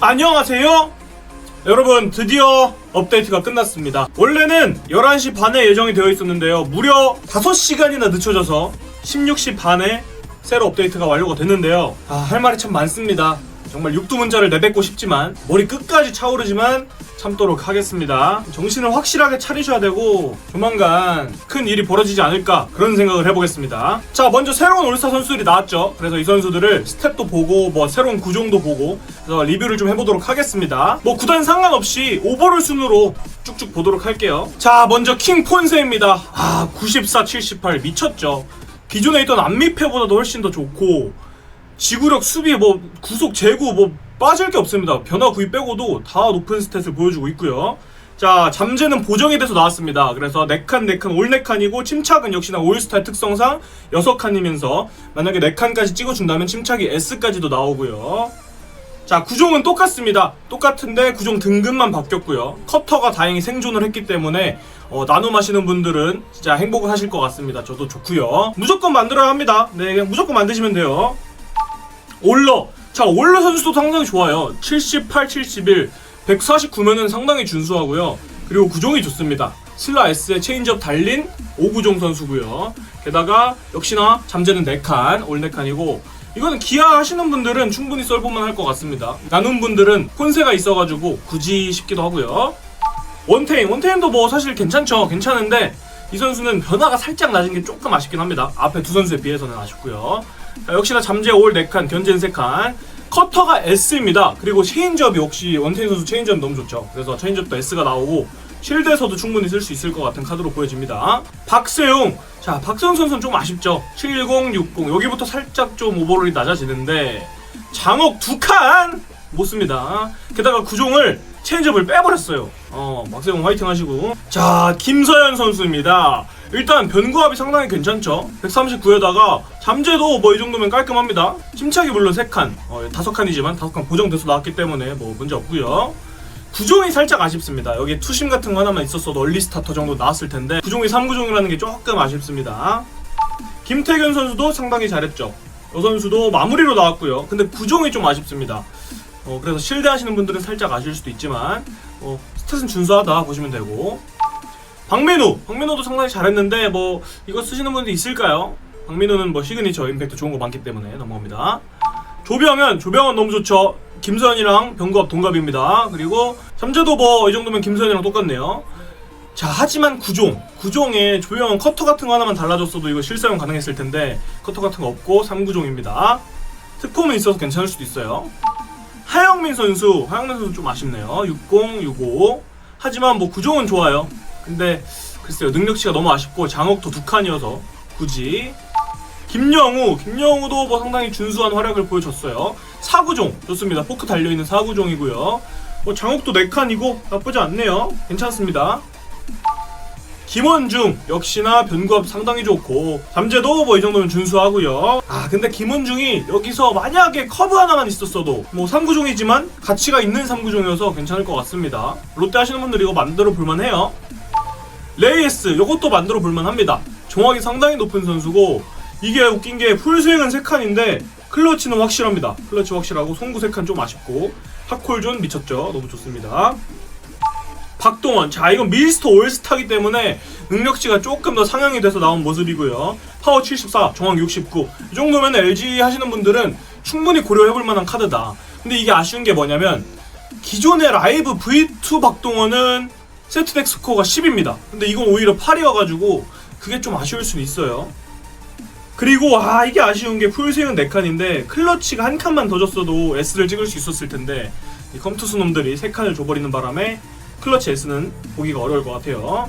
안녕하세요. 여러분 드디어 업데이트가 끝났습니다. 원래는 11시 반에 예정이 되어 있었는데요. 무려 5시간이나 늦춰져서 16시 반에 새로 업데이트가 완료가 됐는데요. 아, 할 말이 참 많습니다. 정말 육두문자를 내뱉고 싶지만 머리 끝까지 차오르지만 참도록 하겠습니다. 정신을 확실하게 차리셔야 되고 조만간 큰 일이 벌어지지 않을까 그런 생각을 해보겠습니다. 자 먼저 새로운 올스타 선수들이 나왔죠. 그래서 이 선수들을 스텝도 보고 뭐 새로운 구종도 보고 그래서 리뷰를 좀 해보도록 하겠습니다. 뭐 구단 상관없이 오버롤 순으로 쭉쭉 보도록 할게요. 자 먼저 킹 폰세입니다. 아 94, 78 미쳤죠. 기존에 있던 안미패보다도 훨씬 더 좋고 지구력, 수비, 뭐 구속, 제구 뭐 빠질 게 없습니다. 변화 구입 빼고도 다 높은 스탯을 보여주고 있고요. 자, 잠재는 보정이 돼서 나왔습니다. 그래서 4칸, 4칸, 올 4칸이고 침착은 역시나 올스타 특성상 6칸이면서 만약에 4칸까지 찍어준다면 침착이 S까지도 나오고요. 자, 구종은 똑같습니다. 똑같은데 구종 등급만 바뀌었고요. 커터가 다행히 생존을 했기 때문에 어, 나눔 하시는 분들은 진짜 행복을 하실 것 같습니다. 저도 좋고요. 무조건 만들어야 합니다. 네, 그냥 무조건 만드시면 돼요. 올러. 자, 올러 선수도 상당히 좋아요. 78, 71, 149면은 상당히 준수하고요. 그리고 구종이 좋습니다. 슬라 S에 체인지업 달린 오구종 선수고요. 게다가 역시나 잠재는 4칸, 올 4칸이고 이거는 기아 하시는 분들은 충분히 썰볼만 할 것 같습니다. 나눈 분들은 폰세가 있어가지고 굳이 싶기도 하고요. 원테임, 원테임도 뭐 사실 괜찮죠. 괜찮은데 이 선수는 변화가 살짝 낮은 게 조금 아쉽긴 합니다. 앞에 두 선수에 비해서는 아쉽고요. 자, 역시나 잠재 올 4칸, 견제는 3칸. 커터가 S입니다. 그리고 체인지업이 역시 원테임 선수 체인지업 너무 좋죠. 그래서 체인지업도 S가 나오고 실드에서도 충분히 쓸 수 있을 것 같은 카드로 보여집니다. 박세용. 자, 박세용 선수는 좀 아쉽죠. 70, 60. 여기부터 살짝 좀 오버롤이 낮아지는데 장옥 두 칸! 못 씁니다. 게다가 구종을 체인지업을 빼버렸어요. 어, 박세용 화이팅 하시고. 자, 김서현 선수입니다. 일단 변구합이 상당히 괜찮죠. 139에다가 잠재도 뭐 이 정도면 깔끔합니다. 침착이 물론 3칸, 어, 5칸이지만 5칸 고정돼서 나왔기 때문에 뭐 문제 없고요. 구종이 살짝 아쉽습니다. 여기 투심 같은 거 하나만 있었어도 얼리 스타터 정도 나왔을 텐데 구종이 3구종이라는 게 조금 아쉽습니다. 김태균 선수도 상당히 잘했죠. 이 선수도 마무리로 나왔고요. 근데 구종이 좀 아쉽습니다. 어, 그래서 실드 하시는 분들은 살짝 아실 수도 있지만 어, 스탯은 준수하다 보시면 되고 박민우, 박민우도 상당히 잘했는데 뭐 이거 쓰시는 분들 있을까요? 박민우는 뭐 시그니처 임팩트 좋은 거 많기 때문에 넘어갑니다. 조병현, 조병현 너무 좋죠. 김선이랑 병구합 동갑입니다. 그리고 잠재도 뭐 이 정도면 김선이랑 똑같네요. 자 하지만 구종, 구종에 조병현 커터 같은 거 하나만 달라졌어도 이거 실사용 가능했을 텐데 커터 같은 거 없고 3구종입니다. 특폼은 있어서 괜찮을 수도 있어요. 하영민 선수, 하영민 선수 좀 아쉽네요. 60, 65. 하지만 뭐 구종은 좋아요. 근데 글쎄요 능력치가 너무 아쉽고 장옥도 두 칸이어서 굳이 김영우, 김영우도 뭐 상당히 준수한 활약을 보여줬어요. 사구종 좋습니다. 포크 달려 있는 사구종이고요. 뭐 장옥도 네 칸이고 나쁘지 않네요. 괜찮습니다. 김원중 역시나 변구합 상당히 좋고 잠재도 뭐 이 정도면 준수하고요. 아 근데 김원중이 여기서 만약에 커브 하나만 있었어도 뭐 3구종이지만 가치가 있는 3구종이어서 괜찮을 것 같습니다. 롯데 하시는 분들 이거 만들어 볼만해요. 레이에스 이것도 만들어 볼만합니다. 정확이 상당히 높은 선수고 이게 웃긴 게 풀스윙은 3칸인데 클러치는 확실합니다. 클러치 확실하고 송구 3칸 좀 아쉽고 핫콜존 미쳤죠. 너무 좋습니다. 박동원. 자, 이건 미스터 올스타기 때문에 능력치가 조금 더 상향이 돼서 나온 모습이고요. 파워 74, 정확 69. 이 정도면 LG 하시는 분들은 충분히 고려해볼 만한 카드다. 근데 이게 아쉬운 게 뭐냐면 기존의 라이브 V2 박동원은 세트덱 스코어가 10입니다. 근데 이건 오히려 8이 어가지고 그게 좀 아쉬울 수는 있어요. 그리고 아 이게 아쉬운 게 풀스윙은 4칸인데 클러치가 한 칸만 더 줬어도 S를 찍을 수 있었을 텐데 이 컴투스 놈들이 3칸을 줘버리는 바람에 클러치 S는 보기가 어려울 것 같아요.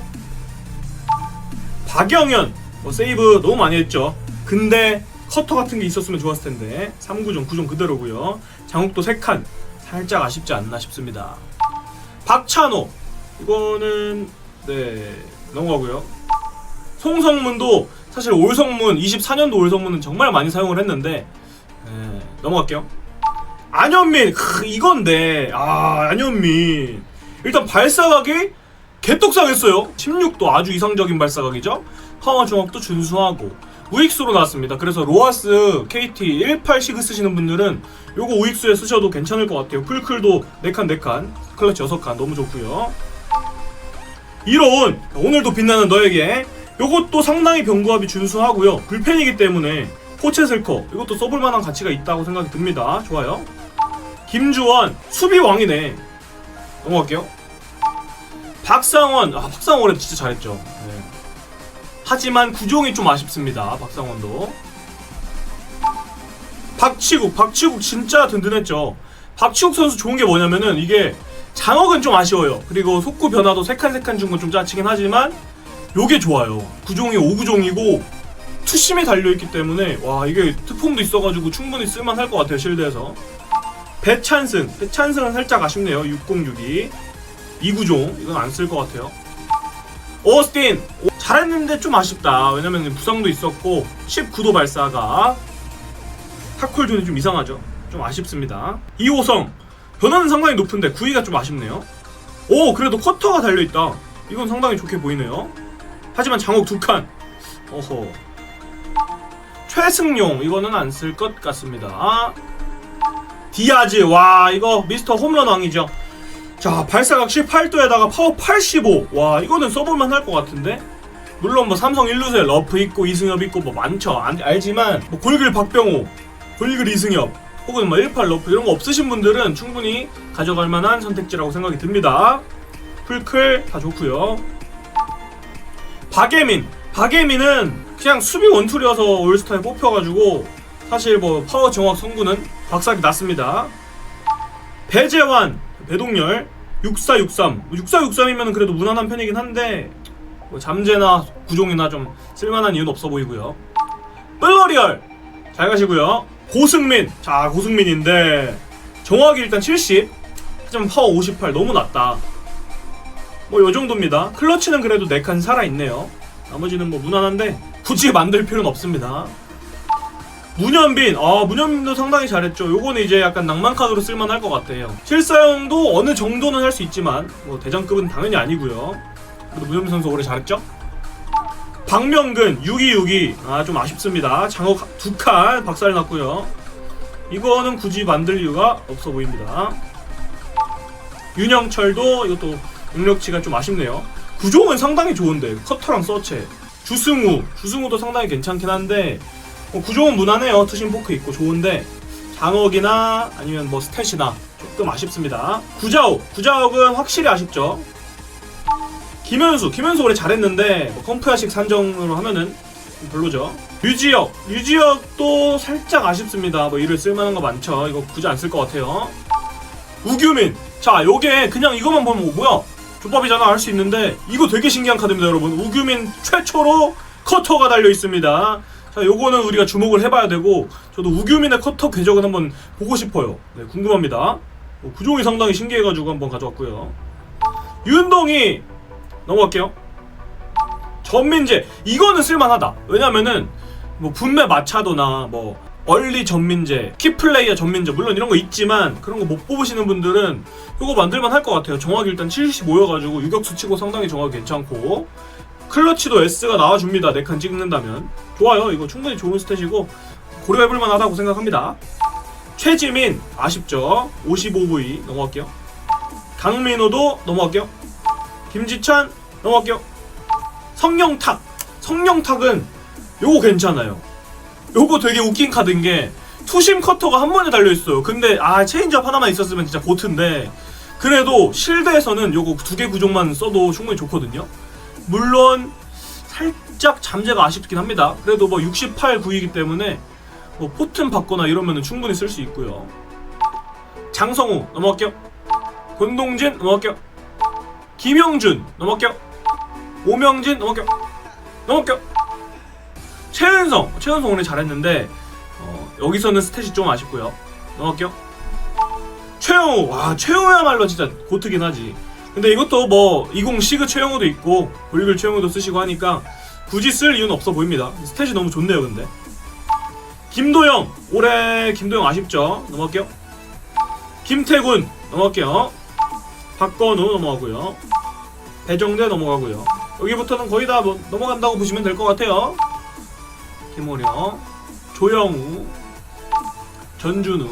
박영현 뭐 세이브 너무 많이 했죠. 근데 커터 같은 게 있었으면 좋았을 텐데 3구종 9종 그대로고요. 장욱도 3칸 살짝 아쉽지 않나 싶습니다. 박찬호 이거는 네 넘어가고요. 송성문도 사실 올성문 24년도 올성문은 정말 많이 사용을 했는데 네, 넘어갈게요. 안현민 크, 이건데 아 안현민 일단 발사각이 개떡상했어요. 16도 아주 이상적인 발사각이죠. 파워 중학도 준수하고 우익수로 나왔습니다. 그래서 로하스 KT 18 시그 쓰시는 분들은 요거 우익수에 쓰셔도 괜찮을 것 같아요. 풀클도 4칸 4칸, 클러치 6칸 너무 좋고요. 이로운 오늘도 빛나는 너에게 요것도 상당히 병구합이 준수하고요. 불펜이기 때문에 포체슬커 이것도 써볼 만한 가치가 있다고 생각이 듭니다. 좋아요. 김주원 수비 왕이네. 넘어갈게요. 박상원 아 박상원은 진짜 잘했죠. 네. 하지만 구종이 좀 아쉽습니다. 박상원도. 박치국 박치국 진짜 든든했죠. 박치국 선수 좋은 게 뭐냐면은 이게 장억은 좀 아쉬워요. 그리고 속구 변화도 세칸세칸 준 건 좀 짜치긴 하지만 요게 좋아요. 구종이 5구종이고 투심이 달려있기 때문에 와 이게 특폼도 있어가지고 충분히 쓸만할 것 같아요 실드에서 배찬승 배찬승은 살짝 아쉽네요 6062 2구종. 이건 안 쓸 것 같아요. 오스틴! 오, 잘했는데 좀 아쉽다. 왜냐면 부상도 있었고 19도 발사가 타콜존이 좀 이상하죠. 좀 아쉽습니다. 이호성! 변화는 상당히 높은데 구위가 좀 아쉽네요. 오 그래도 커터가 달려있다. 이건 상당히 좋게 보이네요. 하지만 장옥 두 칸. 어허. 최승용! 이거는 안 쓸 것 같습니다. 디아즈! 와 이거 미스터 홈런 왕이죠. 자 발사각 18도에다가 파워 85 와 이거는 써볼만 할 것 같은데 물론 뭐 삼성 1루세 러프 있고 이승엽 있고 뭐 많죠 안, 알지만 뭐 골글 박병호 골글 이승엽 혹은 뭐 18 러프 이런 거 없으신 분들은 충분히 가져갈 만한 선택지라고 생각이 듭니다. 풀클 다 좋고요. 박예민 박예민은 그냥 수비 원툴이어서 올스타에 뽑혀가지고 사실 뭐 파워 정확 성구는 박살이 났습니다. 배재환, 배동열, 6463. 6463이면 그래도 무난한 편이긴 한데 뭐 잠재나 구종이나 좀 쓸만한 이유는 없어 보이고요. 뿔러리얼 잘 가시고요. 고승민 자 고승민인데 정확히 일단 70 하지만 파워 58 너무 낮다. 뭐 요 정도입니다. 클러치는 그래도 4칸 살아있네요. 나머지는 뭐 무난한데 굳이 만들 필요는 없습니다. 문현빈, 아 문현빈도 상당히 잘했죠. 요거는 이제 약간 낭만 카드로 쓸만할 것 같아요. 실사용도 어느 정도는 할 수 있지만 뭐 대장급은 당연히 아니고요. 그래도 문현빈 선수 올해 잘했죠. 박명근 6262, 아 좀 아쉽습니다. 장어 두 칸 박살 났고요. 이거는 굳이 만들 이유가 없어 보입니다. 윤영철도 이것도 능력치가 좀 아쉽네요. 구종은 상당히 좋은데 커터랑 서체 주승우 주승우도 상당히 괜찮긴 한데 뭐 구종은 무난해요. 투심 포크 있고 좋은데 장억이나 아니면 뭐 스탯이나 조금 아쉽습니다. 구자욱. 구자욱은 확실히 아쉽죠. 김현수. 김현수 올해 잘했는데 뭐 컴프야식 산정으로 하면은 별로죠. 유지혁. 유지혁도 살짝 아쉽습니다. 뭐 이를 쓸만한 거 많죠. 이거 굳이 안 쓸 것 같아요. 우규민. 자 요게 그냥 이것만 보면 뭐, 뭐야? 조밥이잖아. 할 수 있는데 이거 되게 신기한 카드입니다 여러분. 우규민 최초로 커터가 달려 있습니다 자 요거는 우리가 주목을 해봐야 되고 저도 우규민의 커터 궤적은 한번 보고 싶어요. 네 궁금합니다. 어, 구종이 상당히 신기해가지고 한번 가져왔고요. 윤동이 넘어갈게요. 전민재 이거는 쓸만하다. 왜냐면은 뭐 분매 마차도나 뭐 얼리 전민재, 키플레이어 전민재 물론 이런 거 있지만 그런 거 못 뽑으시는 분들은 이거 만들만 할 것 같아요. 정확히 일단 75여가지고 유격수 치고 상당히 정확히 괜찮고 클러치도 S가 나와줍니다. 4칸 찍는다면 좋아요. 이거 충분히 좋은 스탯이고 고려해볼만 하다고 생각합니다. 최지민 아쉽죠. 55V 넘어갈게요. 강민호도 넘어갈게요. 김지찬 넘어갈게요. 성령탁 성령탁은 요거 괜찮아요. 요거 되게 웃긴 카드인 게 투심 커터가 한 번에 달려 있어요. 근데 아 체인지업 하나만 있었으면 진짜 고트인데 그래도 실드에서는 요거 두 개 구종만 써도 충분히 좋거든요. 물론 살짝 잠재가 아쉽긴 합니다. 그래도 뭐 68 구이기 때문에 뭐 포튼 받거나 이러면은 충분히 쓸 수 있고요. 장성우 넘어갈게요. 권동진 넘어갈게요. 김영준 넘어갈게요. 오명진 넘어갈게요. 넘어갈게요. 최은성, 최은성 오늘 잘했는데 어, 여기서는 스탯이 좀 아쉽고요. 넘어갈게요. 최영우, 와 최영우야말로 진짜 고트긴 하지. 근데 이것도 뭐 20 시그 최영우도 있고 볼글 최영우도 쓰시고 하니까 굳이 쓸 이유는 없어 보입니다. 스탯이 너무 좋네요, 근데. 김도영, 올해 김도영 아쉽죠? 넘어갈게요. 김태군 넘어갈게요. 박건우 넘어가고요. 배정대 넘어가고요. 여기부터는 거의 다 뭐 넘어간다고 보시면 될 것 같아요. 김호령, 조영우, 전준우,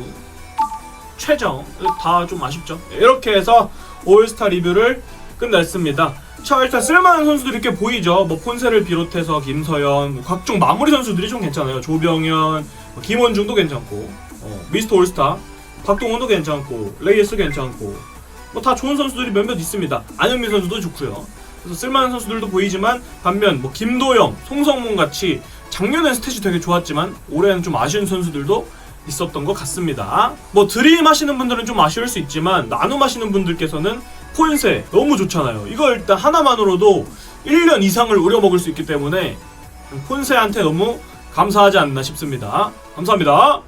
최정 다 좀 아쉽죠. 이렇게 해서 올스타 리뷰를 끝냈습니다. 자 일단 쓸만한 선수들이 꽤 보이죠. 뭐 폰세를 비롯해서 김서현, 뭐 각종 마무리 선수들이 좀 괜찮아요. 조병현, 뭐 김원중도 괜찮고, 어, 미스터 올스타, 박동원도 괜찮고, 레이스 괜찮고, 뭐 다 좋은 선수들이 몇몇 있습니다. 안현민 선수도 좋고요. 그래서 쓸만한 선수들도 보이지만 반면 뭐 김도영, 송성문 같이 작년엔 스탯이 되게 좋았지만 올해는 좀 아쉬운 선수들도 있었던 것 같습니다. 뭐 드림 하시는 분들은 좀 아쉬울 수 있지만 나눔 하시는 분들께서는 포인세 너무 좋잖아요. 이거 일단 하나만으로도 1년 이상을 우려먹을 수 있기 때문에 폰세한테 너무 감사하지 않나 싶습니다. 감사합니다.